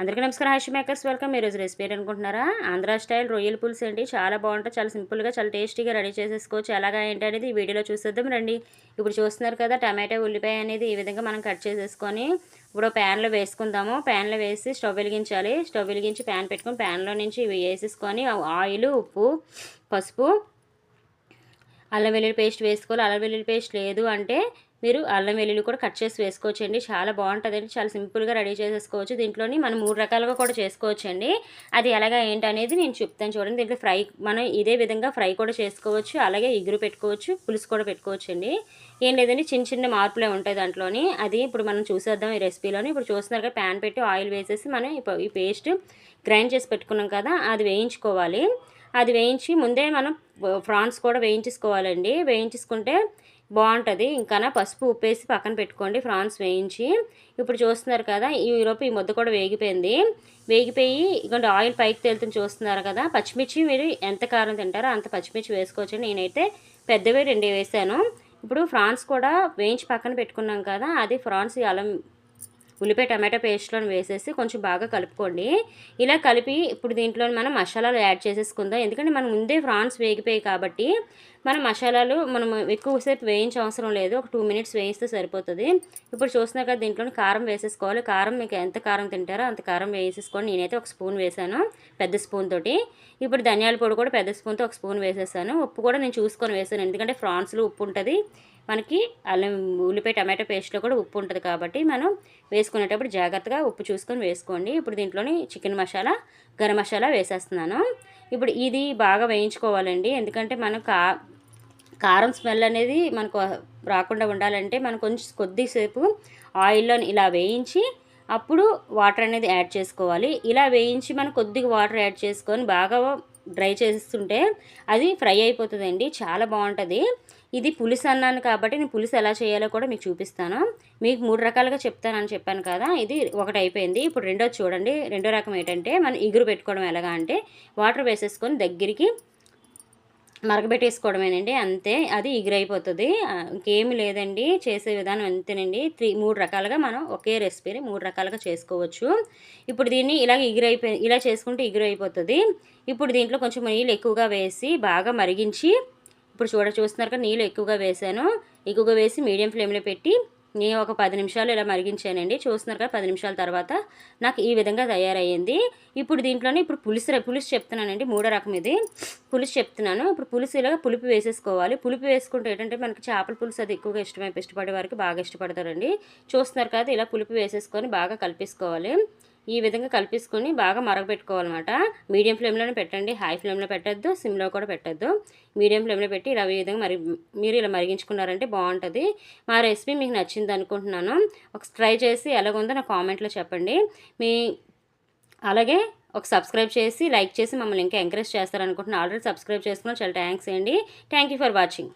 అందరికీ నమస్కారం Hashi makers. Welcome. ఈరోజు రెసిపీ అనుకుంటున్నారా ఆంధ్ర స్టైల్ రొయ్యల పులుసు అండి. చాలా బాగుంటుంది చాలా సింపుల్గా చాలా టేస్టీగా రెడీ చేసేసుకోవచ్చు. ఎలాగా ఏంటి అనేది ఈ వీడియోలో చూసేద్దాం రండి. ఇప్పుడు చూస్తున్నారు కదా టమాటా ఉల్లిపాయ అనేది ఈ విధంగా మనం కట్ చేసేసుకొని ఇప్పుడు ప్యాన్లో వేసుకుందాము. ప్యాన్లో వేసి స్టవ్ వెలిగించాలి. స్టవ్ వెలిగించి ప్యాన్ పెట్టుకొని ప్యాన్లో నుంచి ఇవి వేసేసుకొని ఆయిల్ ఉప్పు పసుపు అల్లం వెల్లుల్లి పేస్ట్ వేసుకోవాలి. అల్లం వెల్లుల్లి పేస్ట్ లేదు అంటే మీరు అల్లం వెల్లుల్లి కూడా కట్ చేసి వేసుకోవచ్చండి. చాలా బాగుంటుందండి. చాలా సింపుల్గా రెడీ చేసేసుకోవచ్చు. దీంట్లోని మనం మూడు రకాలుగా కూడా చేసుకోవచ్చండి. అది ఎలాగా ఏంటనేది నేను చెప్తాను చూడండి. దీంట్లో ఫ్రై మనం ఇదే విధంగా ఫ్రై కూడా చేసుకోవచ్చు. అలాగే ఇగురు పెట్టుకోవచ్చు. పులుసు కూడా పెట్టుకోవచ్చు అండి ఏం లేదండి. చిన్న చిన్న మార్పులే ఉంటాయి దాంట్లోని. అది ఇప్పుడు మనం చూసేద్దాం ఈ రెసిపీలోని. ఇప్పుడు చూస్తున్నారు కదా ప్యాన్ పెట్టి ఆయిల్ వేసేసి మనం ఈ పేస్ట్ గ్రైండ్ చేసి పెట్టుకున్నాం కదా అది వేయించుకోవాలి. అది వేయించి ముందే మనం ఫ్రాన్స్ కూడా వేయించేసుకోవాలండి. వేయించుకుంటే బాగుంటుంది. ఇంకా పసుపు ఉప్పేసి పక్కన పెట్టుకోండి. ఫ్రాన్స్ వేయించి. ఇప్పుడు చూస్తున్నారు కదా ఈ ఈలోపు ఈ ముద్ద కూడా వేగిపోయింది. వేగిపోయి ఇక ఆయిల్ పైకి తేలుతుంది చూస్తున్నారు కదా. పచ్చిమిర్చి మీరు ఎంత కారం తింటారో అంత పచ్చిమిర్చి వేసుకోవచ్చు నేనైతే పెద్దవి రెండు వేసాను. ఇప్పుడు ఫ్రాన్స్ కూడా వేయించి పక్కన పెట్టుకున్నాం కదా అది ఫ్రాన్స్ అల్లం ఉల్లిపాయ టమాటో పేస్ట్లోని వేసేసి కొంచెం బాగా కలుపుకోండి. ఇలా కలిపి ఇప్పుడు దీంట్లో మనం మసాలాలు యాడ్ చేసేసుకుందాం. ఎందుకంటే మనం ముందే ఫ్రాన్స్ వేగిపోయి కాబట్టి మన మసాలాలు మనం ఎక్కువసేపు వేయించే అవసరం లేదు. ఒక టూ మినిట్స్ వేయిస్తే సరిపోతుంది. ఇప్పుడు చూస్తున్నా కదా దీంట్లో కారం వేసేసుకోవాలి. కారం మీకు ఎంత కారం తింటారో అంత కారం వేసేసుకొని నేనైతే ఒక స్పూన్ వేసాను పెద్ద స్పూన్ తోటి. ఇప్పుడు ధనియాల పొడి కూడా పెద్ద స్పూన్తో ఒక స్పూన్ వేసేసాను. ఉప్పు కూడా నేను చూసుకొని వేసాను. ఎందుకంటే ఫ్రాన్స్లో ఉప్పు ఉంటుంది. మనకి అల్లం ఉల్లిపాయ టమాటో పేస్ట్లో కూడా ఉప్పు ఉంటుంది కాబట్టి మనం వేసుకునేటప్పుడు జాగ్రత్తగా ఉప్పు చూసుకొని వేసుకోండి. ఇప్పుడు దీంట్లోని చికెన్ మసాలా గరం మసాలా వేసేస్తున్నాను. ఇప్పుడు ఇది బాగా వేయించుకోవాలండి. ఎందుకంటే మనం కా కారం స్మెల్ అనేది మనకు రాకుండా ఉండాలంటే మనం కొంచెం కొద్దిసేపు ఆయిల్లో ఇలా వేయించి అప్పుడు వాటర్ అనేది యాడ్ చేసుకోవాలి. ఇలా వేయించి మనం కొద్దిగా వాటర్ యాడ్ చేసుకొని బాగా డ్రై చేస్తుంటే అది ఫ్రై అయిపోతుందండి. చాలా బాగుంటుంది. ఇది పులుసు అన్నాను కాబట్టి నేను పులుసు ఎలా చేయాలో కూడా మీకు చూపిస్తాను. మీకు మూడు రకాలుగా చెప్తానని చెప్పాను కదా ఇది ఒకటి అయిపోయింది. ఇప్పుడు రెండోది చూడండి. రెండో రకం ఏంటంటే మనం ఇగురు పెట్టుకోవడం ఎలాగా అంటే వాటర్ వేసేసుకొని దగ్గరికి మరగబెట్టేసుకోవడమేనండి అంతే అది ఎగిరైపోతుంది. ఇంకేమి లేదండి. చేసే విధానం అంతేనండి. త్రీ మూడు రకాలుగా మనం ఒకే రెసిపీని మూడు రకాలుగా చేసుకోవచ్చు. ఇప్పుడు దీన్ని ఇలా ఎగిరైపోయి ఇలా చేసుకుంటే ఎగిరైపోతుంది. ఇప్పుడు దీంట్లో కొంచెం నీళ్ళు ఎక్కువగా వేసి బాగా మరిగించి ఇప్పుడు చూడ చూస్తున్నారు కదా నీళ్ళు ఎక్కువగా వేసాను. ఎక్కువగా వేసి మీడియం ఫ్లేమ్లో పెట్టి నేను ఒక పది నిమిషాలు ఇలా మరిగించానండి. చూస్తున్నారు కదా పది నిమిషాల తర్వాత నాకు ఈ విధంగా తయారయ్యింది. ఇప్పుడు దీంట్లోనే ఇప్పుడు పులుసు పులుసు చెప్తున్నానండి మూడో రకం ఇది. పులుసు చెప్తున్నాను. ఇప్పుడు పులుసు ఇలాగ పులుపు వేసేసుకోవాలి. పులుపు వేసుకుంటే ఏంటంటే మనకి చేపల పులుసు అది ఎక్కువగా ఇష్టమై ఇష్టపడే వారికి బాగా ఇష్టపడతారండి. చూస్తున్నారు కదా ఇలా పులుపు వేసేసుకొని బాగా కలిపేసుకోవాలి. ఈ విధంగా కలిపేసుకొని బాగా మరగపెట్టుకోవాలన్నమాట మీడియం ఫ్లేమ్లోనే పెట్టండి. హై ఫ్లేమ్లో పెట్టద్దు. సిమ్లో కూడా పెట్టద్దు. మీడియం ఫ్లేమ్లో పెట్టి ఇలా ఈ విధంగా మరి మీరు ఇలా మరిగించుకున్నారంటే బాగుంటుంది. మా రెసిపీ మీకు నచ్చింది అనుకుంటున్నాను. ఒక ట్రై చేసి ఎలాగుందో నా కామెంట్లో చెప్పండి. మీ అలాగే ఒక సబ్స్క్రైబ్ చేసి లైక్ చేసి మమ్మల్ని ఇంకా ఎంకరేజ్ చేస్తారనుకుంటున్నాను. ఆల్రెడీ సబ్స్క్రైబ్ చేసుకున్నా చాలా థ్యాంక్స్ అండి. Thank for watching.